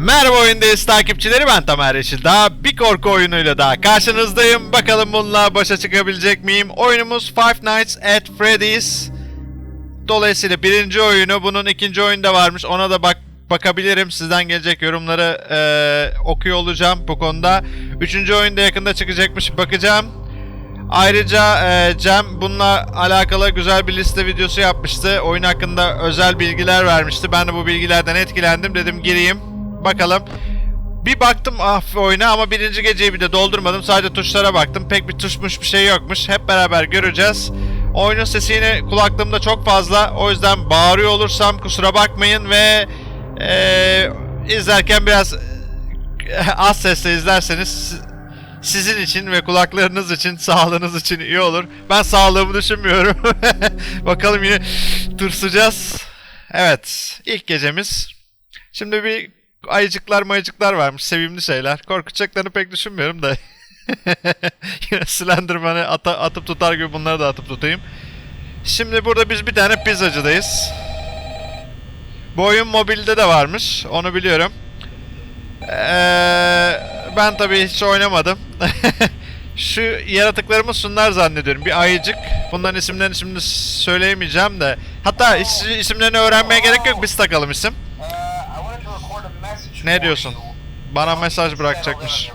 Merhaba oyundayız takipçileri ben Tamer Yeşil. Daha bir korku oyunuyla daha karşınızdayım. Bakalım bununla başa çıkabilecek miyim? Oyunumuz Five Nights at Freddy's. Dolayısıyla birinci oyunu bunun ikinci oyunda varmış. Ona da bak bakabilirim. Sizden gelecek yorumları eee, okuyor olacağım bu konuda. Üçüncü oyunda yakında çıkacakmış bakacağım. Ayrıca e, Cem bununla alakalı güzel bir liste videosu yapmıştı. Oyun hakkında özel bilgiler vermişti. Ben de bu bilgilerden etkilendim. Dedim gireyim. Bakalım. Bir baktım ah oyuna ama birinci geceyi bir de doldurmadım. Sadece tuşlara baktım. Pek bir tuşmuş bir şey yokmuş. Hep beraber göreceğiz. Oyunun sesi yine kulaklığımda çok fazla. O yüzden bağırıyor olursam kusura bakmayın ve e, izlerken biraz az sesle izlerseniz sizin için ve kulaklarınız için, sağlığınız için iyi olur. Ben sağlığımı düşünmüyorum. Bakalım yine tırsacağız. Evet, ilk gecemiz. Şimdi bir ayıcıklar mayıcıklar varmış, sevimli şeyler. Korkacaklarını pek düşünmüyorum da. yine Slenderman'ı ata- atıp tutar gibi bunları da atıp tutayım. Şimdi burada biz bir tane pizzacıdayız. Bu oyun mobilde de varmış, onu biliyorum. Ee, ben tabii hiç oynamadım. Şu yaratıklarımız şunlar zannediyorum. Bir ayıcık. Bunların isimlerini şimdi söyleyemeyeceğim de. Hatta is- isimlerini öğrenmeye gerek yok. Biz takalım isim. Ne diyorsun? Bana mesaj bırakacakmış.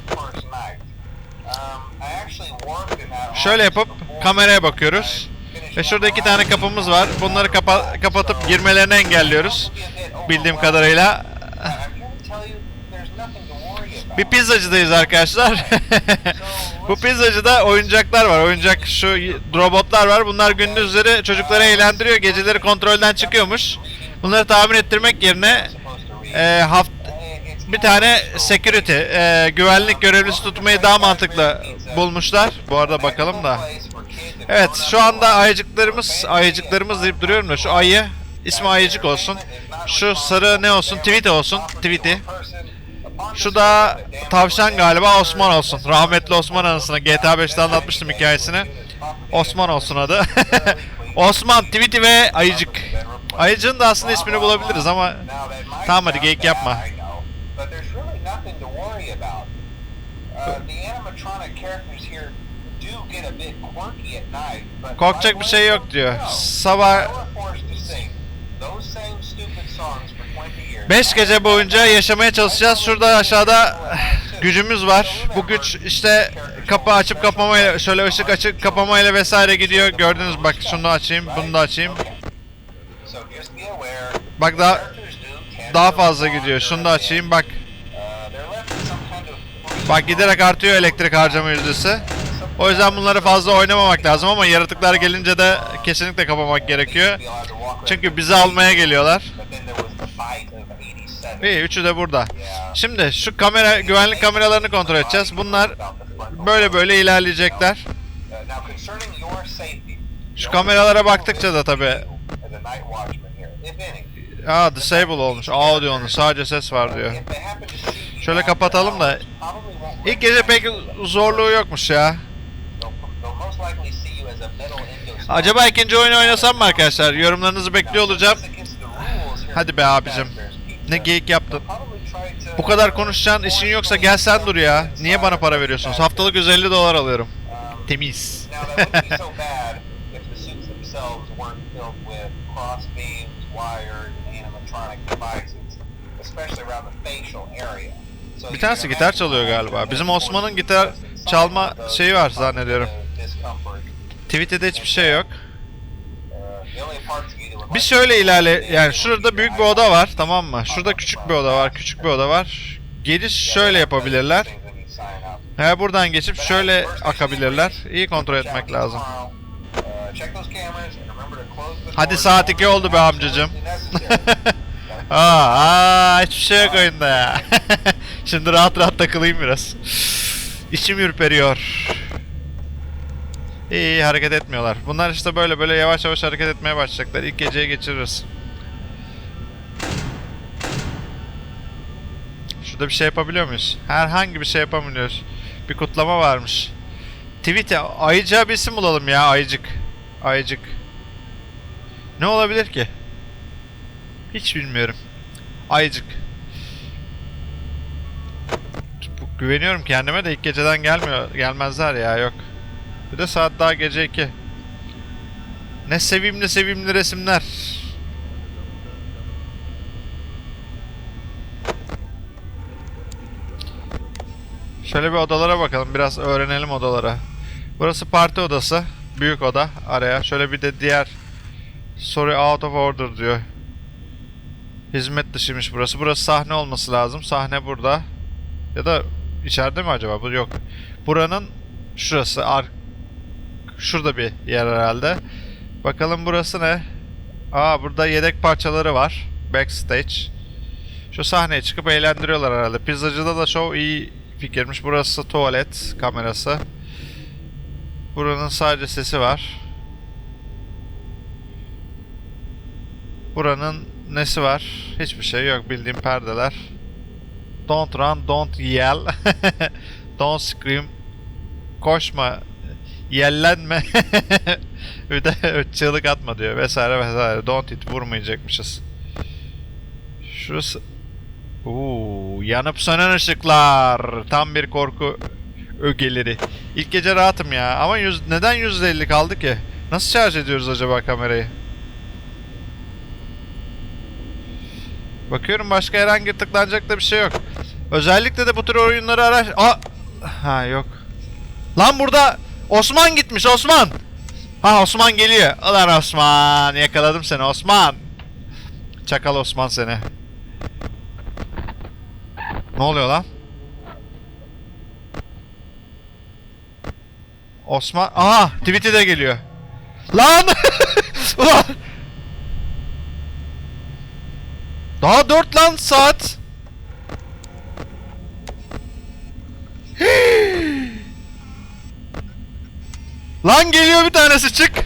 Şöyle yapıp kameraya bakıyoruz. Ve şurada iki tane kapımız var. Bunları kapa- kapatıp girmelerini engelliyoruz. Bildiğim kadarıyla. Bir pizzacıdayız arkadaşlar. Bu pizzacıda oyuncaklar var. Oyuncak şu robotlar var. Bunlar gündüzleri çocukları eğlendiriyor. Geceleri kontrolden çıkıyormuş. Bunları tamir ettirmek yerine e, haft bir tane security, e, güvenlik görevlisi tutmayı daha mantıklı bulmuşlar. Bu arada bakalım da. Evet, şu anda ayıcıklarımız, ayıcıklarımız deyip duruyorum da şu ayı ismi ayıcık olsun. Şu sarı ne olsun? Tweety olsun. Tweety. Şu da tavşan galiba Osman olsun. Rahmetli Osman anısına GTA 5'te anlatmıştım hikayesini. Osman olsun adı. Osman, Tweety ve Ayıcık. Ayıcığın da aslında ismini bulabiliriz ama Tamam hadi geyik yapma. Korkacak bir şey yok diyor. Sabah 5 gece boyunca yaşamaya çalışacağız. Şurada aşağıda gücümüz var. Bu güç işte kapı açıp kapamayla, şöyle ışık açıp kapamayla vesaire gidiyor. Gördünüz bak şunu da açayım, bunu da açayım. Bak daha daha fazla gidiyor. Şunu da açayım bak. Bak giderek artıyor elektrik harcama yüzdesi. O yüzden bunları fazla oynamamak lazım ama yaratıklar gelince de kesinlikle kapamak gerekiyor. Çünkü bizi almaya geliyorlar. İyi üçü de burada. Şimdi şu kamera güvenlik kameralarını kontrol edeceğiz. Bunlar böyle böyle ilerleyecekler. Şu kameralara baktıkça da tabi Aa disable olmuş. Audio'nun sadece ses var diyor. Şöyle kapatalım da. İlk gece pek zorluğu yokmuş ya. Acaba ikinci oyunu oynasam mı arkadaşlar? Yorumlarınızı bekliyor olacağım. Hadi be abicim. Ne geyik yaptın. Bu kadar konuşacağın işin yoksa gel sen dur ya. Niye bana para veriyorsunuz? Haftalık 150 dolar alıyorum. Temiz. Bir tanesi gitar çalıyor galiba. Bizim Osman'ın gitar çalma şeyi var zannediyorum. Tweety'de hiçbir şey yok. Bir şöyle ilerle yani şurada büyük bir oda var tamam mı? Şurada küçük bir oda var, küçük bir oda var. Geliş şöyle yapabilirler. He buradan geçip şöyle akabilirler. İyi kontrol etmek lazım. Hadi saat 2 oldu be amcacım. aa, aa, hiçbir şey yok oyunda ya. Şimdi rahat rahat takılayım biraz. İçim ürperiyor. İyi, iyi hareket etmiyorlar. Bunlar işte böyle böyle yavaş yavaş hareket etmeye başlayacaklar. İlk geceyi geçiririz. Şurada bir şey yapabiliyor muyuz? Herhangi bir şey yapamıyoruz. Bir kutlama varmış. Tweet'e ayıcığa bir isim bulalım ya ayıcık. Ayıcık. Ne olabilir ki? Hiç bilmiyorum. Ayıcık. Güveniyorum kendime de ilk geceden gelmiyor. Gelmezler ya yok. Bir de saat daha gece 2. Ne sevimli sevimli resimler. Şöyle bir odalara bakalım. Biraz öğrenelim odalara. Burası parti odası. Büyük oda. Araya. Şöyle bir de diğer Sorry out of order diyor. Hizmet dışıymış burası. Burası sahne olması lazım. Sahne burada. Ya da içeride mi acaba? Bu yok. Buranın şurası. Ar Şurada bir yer herhalde. Bakalım burası ne? Aa burada yedek parçaları var. Backstage. Şu sahneye çıkıp eğlendiriyorlar herhalde. Pizzacıda da show iyi fikirmiş. Burası tuvalet kamerası. Buranın sadece sesi var. Buranın nesi var? Hiçbir şey yok. Bildiğim perdeler. Don't run, don't yell. don't scream. Koşma. Yellenme. bir de çığlık atma diyor. Vesaire vesaire. Don't hit. Vurmayacakmışız. Şurası. Uuu, yanıp sönen ışıklar. Tam bir korku ögeleri. İlk gece rahatım ya. Ama yüz, neden %50 kaldı ki? Nasıl şarj ediyoruz acaba kamerayı? Bakıyorum başka herhangi tıklanacak da bir şey yok. Özellikle de bu tür oyunları araş... Aa! Ha yok. Lan burada Osman gitmiş Osman. Ha Osman geliyor. Ulan Osman yakaladım seni Osman. Çakal Osman seni. Ne oluyor lan? Osman... Aha! Tweet'i de geliyor. Lan! Ulan! Daha 4 lan saat. lan geliyor bir tanesi çık.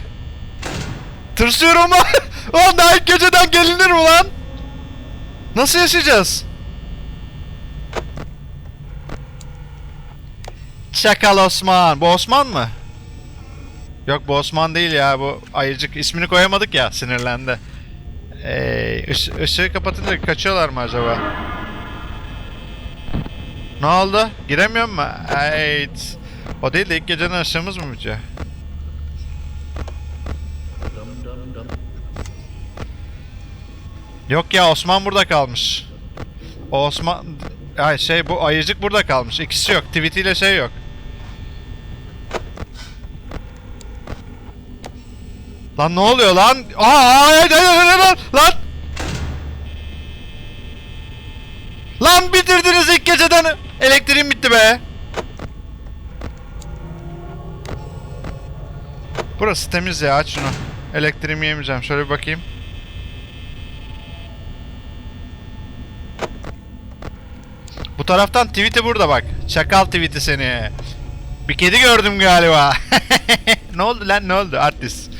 Tırsıyorum lan. Lan daha ilk geceden gelinir mi lan? Nasıl yaşayacağız? Çakal Osman. Bu Osman mı? Yok bu Osman değil ya bu ayıcık. ismini koyamadık ya sinirlendi. Ey, ış ışığı kapatınca kaçıyorlar mı acaba? Ne oldu? Giremiyor mu? Evet. O değil de ilk gecenin ışığımız mı bitiyor? Yok ya Osman burada kalmış. Osman... Ay şey bu ayıcık burada kalmış. İkisi yok. Tweety ile şey yok. Lan ne oluyor lan? Aa, ay, ay, ay, ay, lan, lan! Lan bitirdiniz ilk geceden. Elektriğim bitti be. Burası temiz ya aç şunu. Elektriğimi yemeyeceğim. Şöyle bir bakayım. Bu taraftan tweet'i burada bak. Çakal tweet'i seni. Bir kedi gördüm galiba. ne oldu lan ne oldu artist?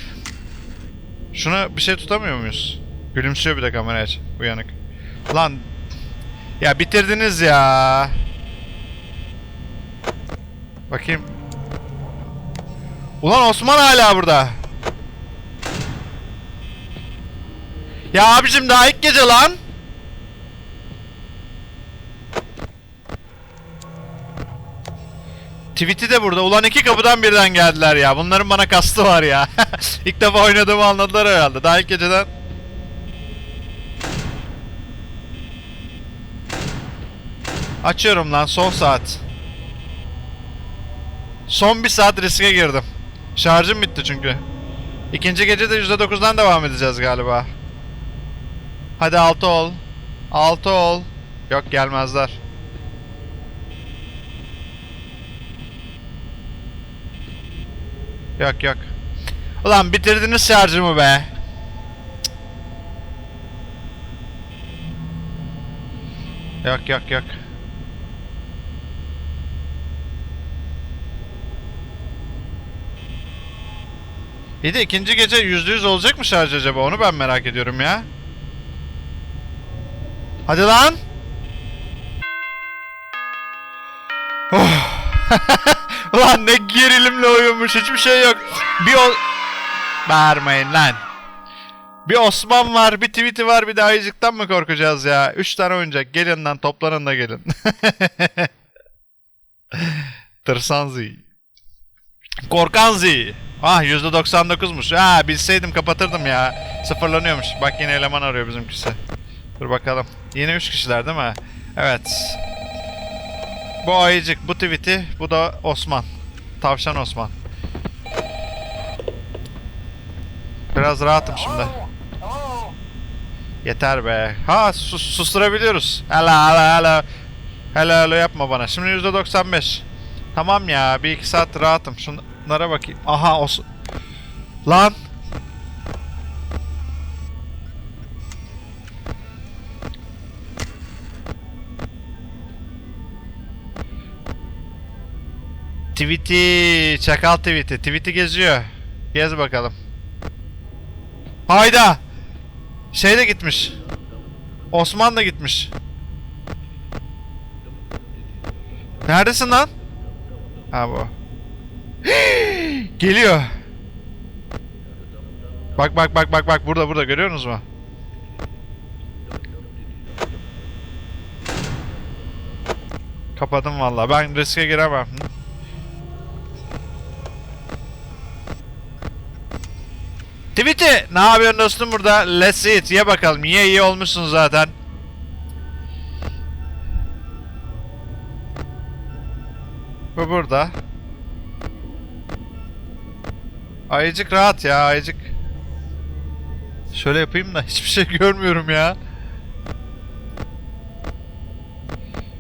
Şuna bir şey tutamıyor muyuz? Gülümsüyor bir de kameraya aç. Uyanık. Lan. Ya bitirdiniz ya. Bakayım. Ulan Osman hala burada. Ya abicim daha ilk gece lan. Tweet'i de burada. Ulan iki kapıdan birden geldiler ya. Bunların bana kastı var ya. ilk defa oynadığımı anladılar herhalde. Daha ilk geceden. Açıyorum lan son saat. Son bir saat riske girdim. Şarjım bitti çünkü. İkinci gece de %9'dan devam edeceğiz galiba. Hadi 6 ol. 6 ol. Yok gelmezler. Yok yok. Ulan bitirdiniz şarjımı be. Yok yok yok. İyi de ikinci gece %100 olacak mı şarj acaba? Onu ben merak ediyorum ya. Hadi lan. Oh. Ne gerilimli oyunmuş hiçbir şey yok. Bir o... Bağırmayın lan. Bir Osman var, bir tweet'i var, bir de ayıcıktan mı korkacağız ya? Üç tane oyuncak. Gelin lan toplanın da gelin. Tırsanzi. Korkanzi. Ah %99'muş. Ha bilseydim kapatırdım ya. Sıfırlanıyormuş. Bak yine eleman arıyor bizimkisi. Dur bakalım. Yine 3 kişiler değil mi? Evet. Bu ayıcık, bu tweet'i, bu da Osman. Tavşan Osman. Biraz rahatım şimdi. Yeter be. Ha sus, susturabiliyoruz. Hala hala hala. Hala hala yapma bana. Şimdi %95. Tamam ya. Bir iki saat rahatım. Şunlara bakayım. Aha os... Lan. Tweety. Çakal tweety. Tweety geziyor. Gez bakalım. Hayda. Şey de gitmiş. Osman da gitmiş. Neredesin lan? Ha bu. Geliyor. Bak bak bak bak bak burada burada görüyorsunuz mu? Kapadım vallahi. Ben riske giremem. Tweety, ne yapıyorsun dostum burada? Let's it. Ye bakalım. Ye iyi olmuşsun zaten. Bu burada. Ayıcık rahat ya ayıcık. Şöyle yapayım da hiçbir şey görmüyorum ya.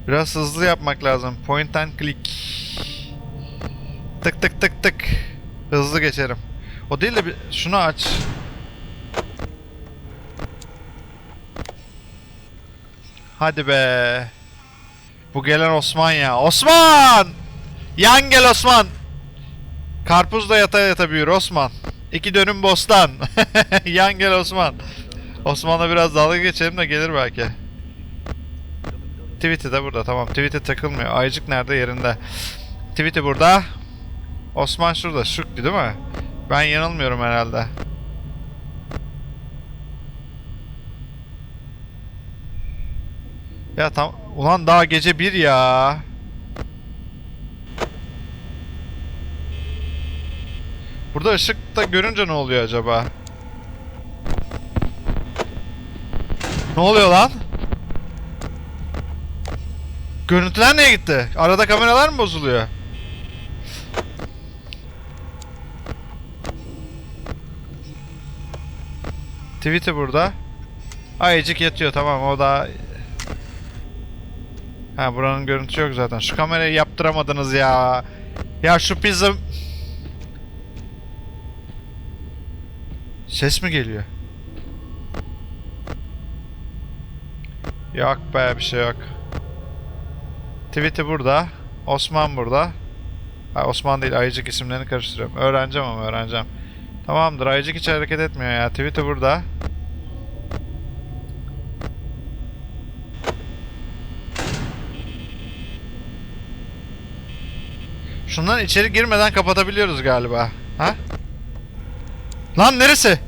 Biraz hızlı yapmak lazım. Point and click. Tık tık tık tık. Hızlı geçerim. O değil de bir şunu aç. Hadi be. Bu gelen Osman ya. Osman! Yan gel Osman. Karpuz da yata yata büyür Osman. İki dönüm bostan. Yan gel Osman. Osman'la biraz dalga geçelim de gelir belki. Tweet'i de burada tamam. Tweet'e takılmıyor. Ayıcık nerede? Yerinde. Tweet'i burada. Osman şurada. Şükri değil mi? Ben yanılmıyorum herhalde. Ya tam ulan daha gece bir ya. Burada ışık da görünce ne oluyor acaba? Ne oluyor lan? Görüntüler niye gitti? Arada kameralar mı bozuluyor? Tweet'i burada. Ayıcık yatıyor tamam o da... Ha buranın görüntüsü yok zaten. Şu kamerayı yaptıramadınız ya. Ya şu pizza... Ses mi geliyor? Yok be bir şey yok. Tweet'i burada. Osman burada. Ha, Osman değil Ayıcık isimlerini karıştırıyorum. Öğreneceğim ama öğreneceğim. Tamamdır Ayıcık hiç hareket etmiyor ya. Tweet'i burada. Şundan içeri girmeden kapatabiliyoruz galiba. Ha? Lan neresi?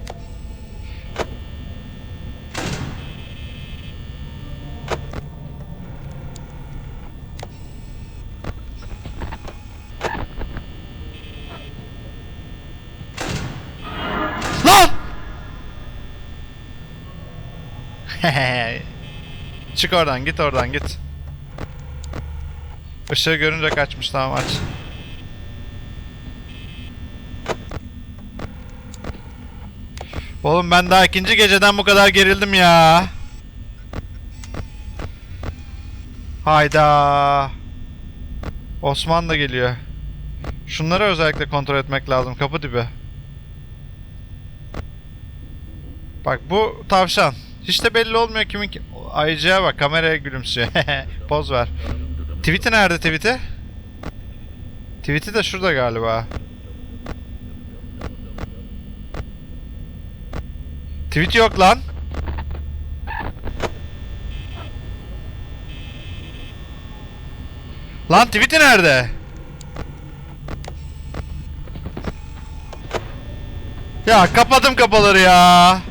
Çık oradan git oradan git. Işığı görünce kaçmış tamam aç. Oğlum ben daha ikinci geceden bu kadar gerildim ya. Hayda. Osman da geliyor. Şunları özellikle kontrol etmek lazım kapı dibi. Bak bu tavşan. Hiç de belli olmuyor kimin ki. Ayıcığa bak kameraya gülümsüyor. Poz ver. Tweet'i nerede tweet'i? Tweet'i de şurada galiba. Tweet yok lan. Lan tweet'i nerede? Ya kapadım kapaları ya.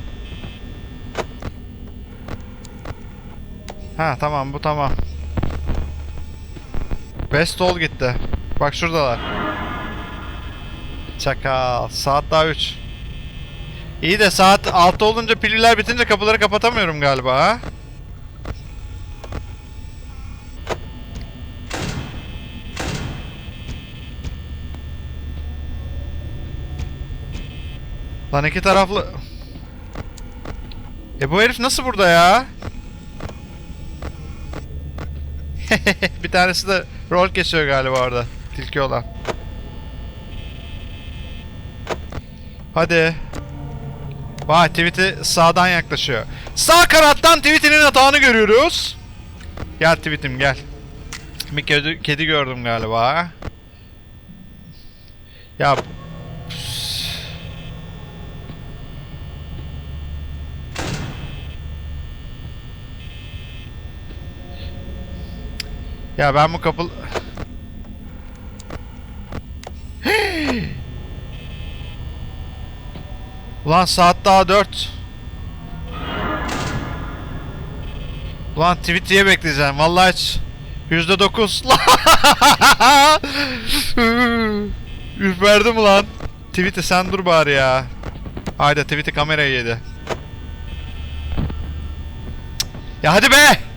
Ha tamam bu tamam. Best ol gitti. Bak şuradalar. Çakal. Saat daha 3. İyi de saat 6 olunca piller bitince kapıları kapatamıyorum galiba ha. Lan iki taraflı... E bu herif nasıl burada ya? bir tanesi de rol kesiyor galiba orada. Tilki olan. Hadi. Vay tweet'i sağdan yaklaşıyor. Sağ kanattan tweet'inin atağını görüyoruz. Gel tweet'im gel. Bir kedi, kedi gördüm galiba. Ya Ya ben bu kapı... Ulan saat daha 4. Ulan tweet diye bekleyeceğim. Vallahi hiç. Yüzde dokuz. Ürperdim ulan. Tweet'i sen dur bari ya. Hayda tweet'i kameraya yedi. Ya hadi be!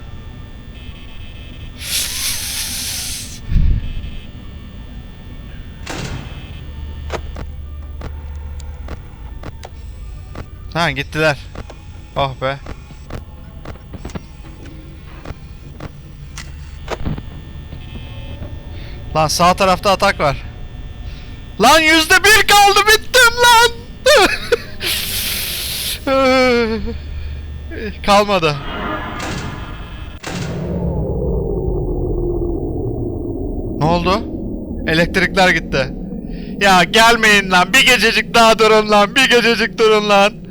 Ha gittiler. Oh be. Lan sağ tarafta atak var. Lan yüzde bir kaldı bittim lan. Kalmadı. Ne oldu? Elektrikler gitti. Ya gelmeyin lan. Bir gececik daha durun lan. Bir gececik durun lan.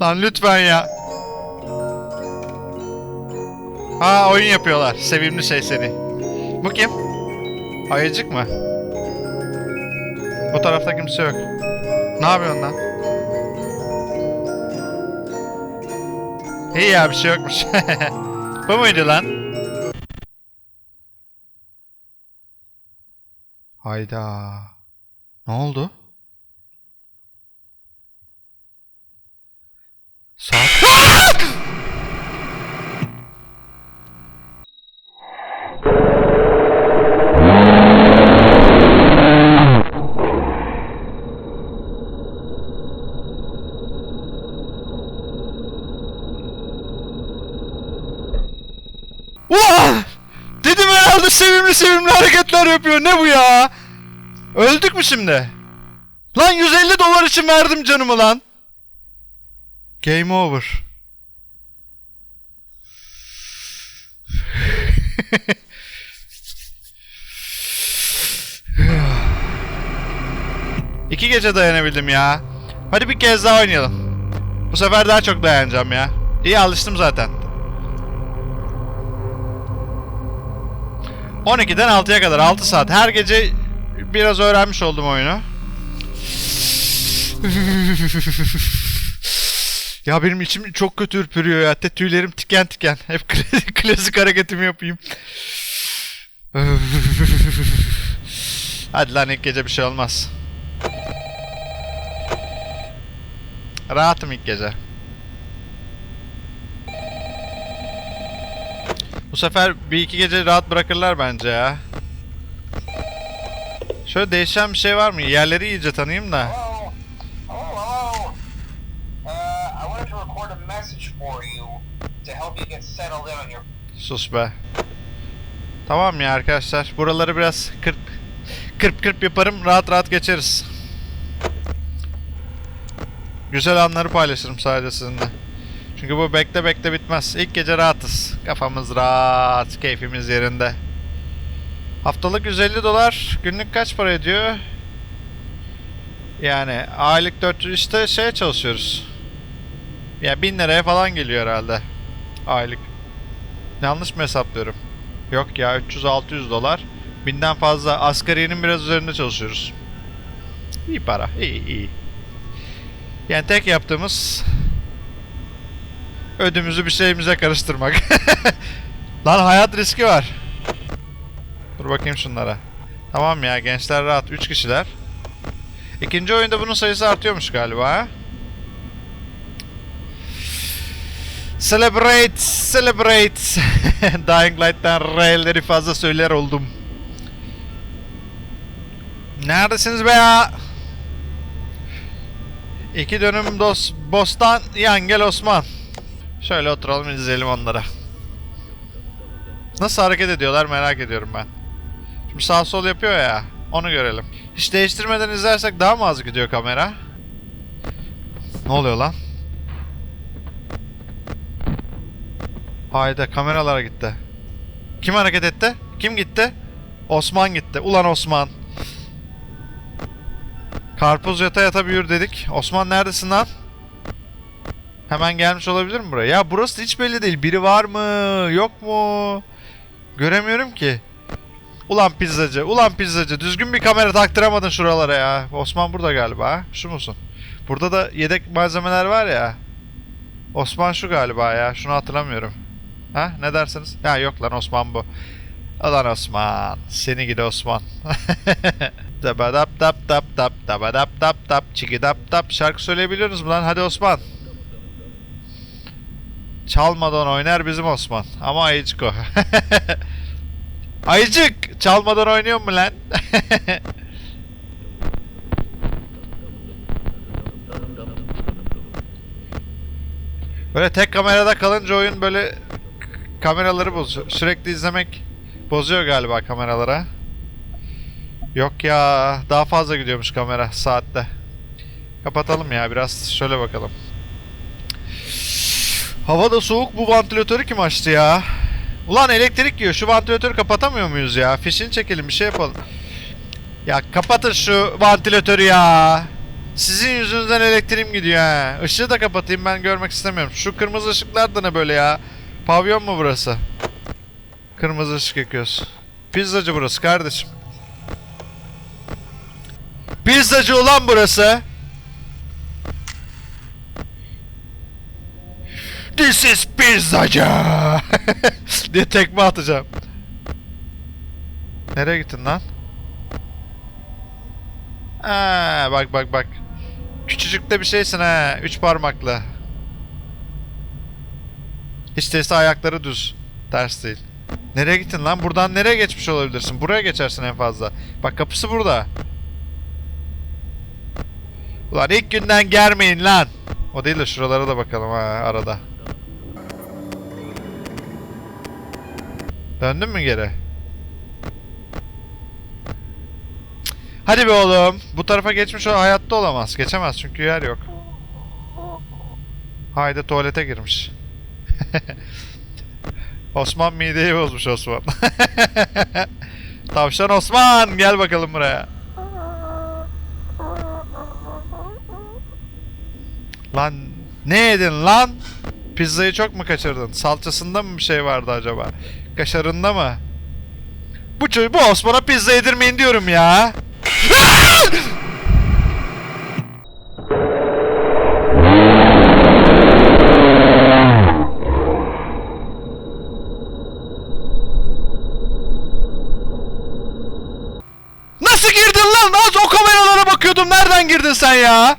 Lan lütfen ya. Ha oyun yapıyorlar. Sevimli şey seni. Bu kim? Ayıcık mı? Bu tarafta kimse yok. Ne yapıyorsun lan? İyi ya bir şey yokmuş. Bu muydu lan? Hayda. Ne oldu? Saat... Dedim herhalde sevimli sevimli hareketler yapıyor. Ne bu ya? Öldük mü şimdi? Lan 150 dolar için verdim canımı lan. Game over. İki gece dayanabildim ya. Hadi bir kez daha oynayalım. Bu sefer daha çok dayanacağım ya. İyi alıştım zaten. 12'den 6'ya kadar 6 saat. Her gece biraz öğrenmiş oldum oyunu. ya benim içim çok kötü ürperiyor ya. Te tüylerim tiken tiken. Hep kla- klasik hareketimi yapayım. Hadi lan ilk gece bir şey olmaz. Rahatım ilk gece. Bu sefer bir iki gece rahat bırakırlar bence ya. Şöyle değişen bir şey var mı? Yerleri iyice tanıyayım da. Sus be. Tamam ya arkadaşlar. Buraları biraz kırp kırp kırp yaparım. Rahat rahat geçeriz. Güzel anları paylaşırım sadece sizinle. Çünkü bu bekle bekle bitmez. İlk gece rahatız. Kafamız rahat. Keyfimiz yerinde. Haftalık 150 dolar. Günlük kaç para ediyor? Yani aylık 400 işte şey çalışıyoruz. Ya 1000 liraya falan geliyor herhalde. Aylık. Yanlış mı hesaplıyorum? Yok ya 300-600 dolar. Binden fazla asgariyenin biraz üzerinde çalışıyoruz. İyi para. iyi iyi. Yani tek yaptığımız ödümüzü bir şeyimize karıştırmak. Lan hayat riski var. Dur bakayım şunlara. Tamam ya gençler rahat 3 kişiler. İkinci oyunda bunun sayısı artıyormuş galiba. Celebrate, celebrate. Dying Light'tan railleri fazla söyler oldum. Neredesiniz be ya? İki dönüm dos, bostan, Yangel Osman. Şöyle oturalım izleyelim onları. Nasıl hareket ediyorlar merak ediyorum ben. Şimdi sağ sol yapıyor ya. Onu görelim. Hiç değiştirmeden izlersek daha mı az gidiyor kamera? Ne oluyor lan? Hayda kameralara gitti. Kim hareket etti? Kim gitti? Osman gitti. Ulan Osman. Karpuz yata yata büyür dedik. Osman neredesin lan? Hemen gelmiş olabilir mi buraya? Ya burası hiç belli değil. Biri var mı? Yok mu? Göremiyorum ki. Ulan pizzacı, ulan pizzacı. Düzgün bir kamera taktıramadın şuralara ya. Osman burada galiba. Şu musun? Burada da yedek malzemeler var ya. Osman şu galiba ya. Şunu hatırlamıyorum. Ha ne dersiniz? Ha yok lan Osman bu. Ulan Osman. Seni gidi Osman. Dabadap dap dap dap dabadap dap dap çiki dap dap şarkı söyleyebiliyorsunuz mu lan? Hadi Osman. Çalmadan oynar bizim Osman. Ama ayıcık o. ayıcık! Çalmadan oynuyor mu lan? böyle tek kamerada kalınca oyun böyle kameraları bozuyor. Sürekli izlemek bozuyor galiba kameralara. Yok ya daha fazla gidiyormuş kamera saatte. Kapatalım ya biraz şöyle bakalım. Hava da soğuk bu vantilatörü kim açtı ya? Ulan elektrik yiyor şu vantilatörü kapatamıyor muyuz ya? Fişini çekelim bir şey yapalım. Ya kapatın şu vantilatörü ya. Sizin yüzünüzden elektriğim gidiyor ha. Işığı da kapatayım ben görmek istemiyorum. Şu kırmızı ışıklar da ne böyle ya? Pavyon mu burası? Kırmızı ışık yakıyoruz. Pizzacı burası kardeşim. Pizzacı ulan burası. This is pizzacı. diye tekme atacağım. Nereye gittin lan? Aa, bak bak bak. Küçücük de bir şeysin ha. Üç parmaklı. Hiç değilse ayakları düz. Ters değil. Nereye gittin lan? Buradan nereye geçmiş olabilirsin? Buraya geçersin en fazla. Bak kapısı burada. Ulan ilk günden germeyin lan. O değil de şuralara da bakalım ha arada. Döndün mü geri? Hadi be oğlum. Bu tarafa geçmiş o hayatta olamaz. Geçemez çünkü yer yok. Haydi tuvalete girmiş. Osman mideyi bozmuş Osman. Tavşan Osman gel bakalım buraya. Lan ne yedin lan? Pizzayı çok mu kaçırdın? Salçasında mı bir şey vardı acaba? Kaşarında mı? Bu çocuk bu Osman'a pizza yedirmeyin diyorum ya. Nasıl girdin lan? Az o bakıyordum. Nereden girdin sen ya?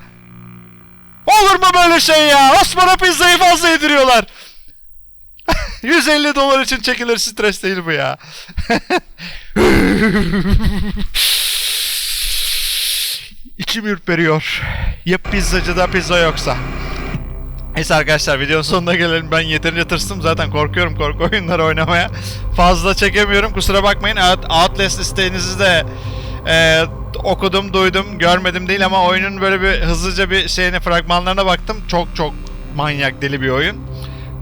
Olur mu böyle şey ya? Osman'a pizzayı fazla yediriyorlar. 150 dolar için çekilir stres değil bu ya. İçim ürperiyor. Ya pizzacıda pizza yoksa. Neyse arkadaşlar videonun sonuna gelelim. Ben yeterince tırstım zaten korkuyorum korku oyunları oynamaya. Fazla çekemiyorum kusura bakmayın. Out- Outlast isteğinizi de e, okudum, duydum, görmedim değil ama oyunun böyle bir hızlıca bir şeyine fragmanlarına baktım. Çok çok manyak deli bir oyun.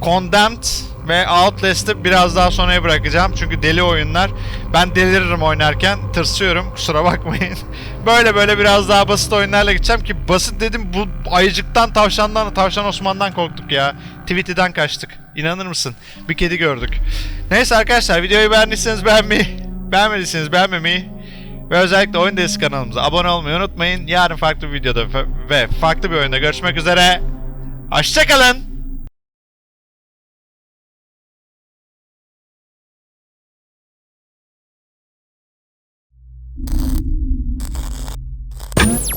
Condemned ve Outlast'ı biraz daha sonraya bırakacağım. Çünkü deli oyunlar. Ben deliririm oynarken. Tırsıyorum. Kusura bakmayın. böyle böyle biraz daha basit oyunlarla gideceğim ki basit dedim bu ayıcıktan tavşandan tavşan Osman'dan korktuk ya. Tweety'den kaçtık. İnanır mısın? Bir kedi gördük. Neyse arkadaşlar videoyu beğendiyseniz beğenmeyi, beğenmediyseniz beğenmemeyi ve özellikle Oyun Desi kanalımıza abone olmayı unutmayın. Yarın farklı bir videoda ve farklı bir oyunda görüşmek üzere. Hoşçakalın.